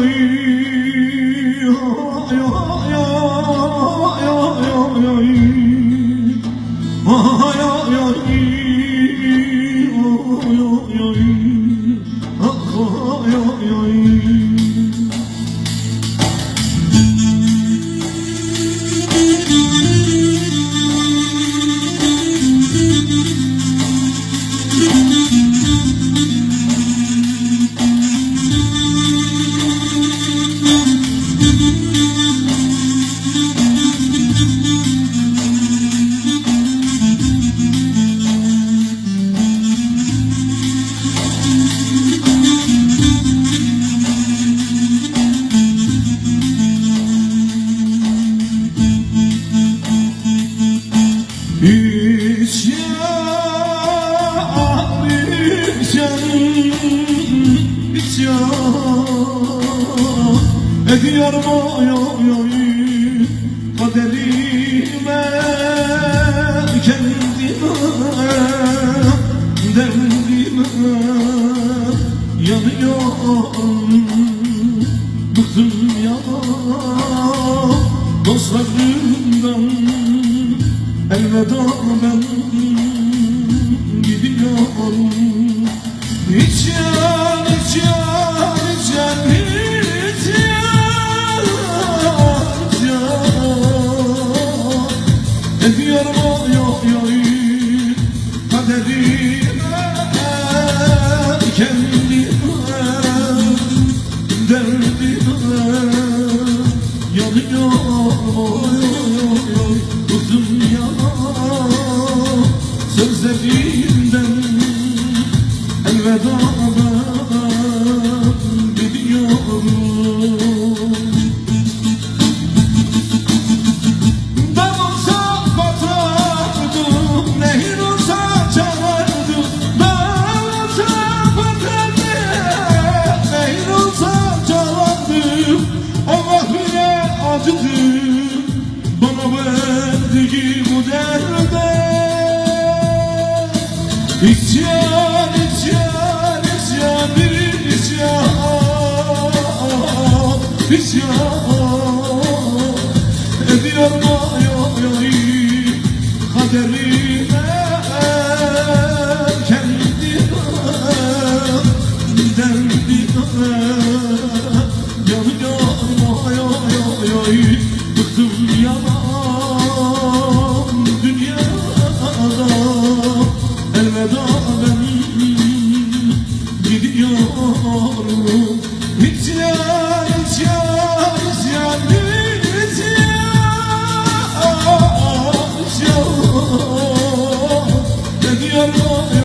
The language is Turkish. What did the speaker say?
İsyan, isyan, oy oy oy. Kaderime kendime Derdime yanıyorum. Bıktım ya. Dostlarımdan Elveda ben kendime derdime yanıyorum oy oy oy bıktım ya sözlerimden bile acıdı. Bana verdiği bu derde. İsyan, isyan, isyan, isyan, isyan. Ediyorum oy oy gidiyorum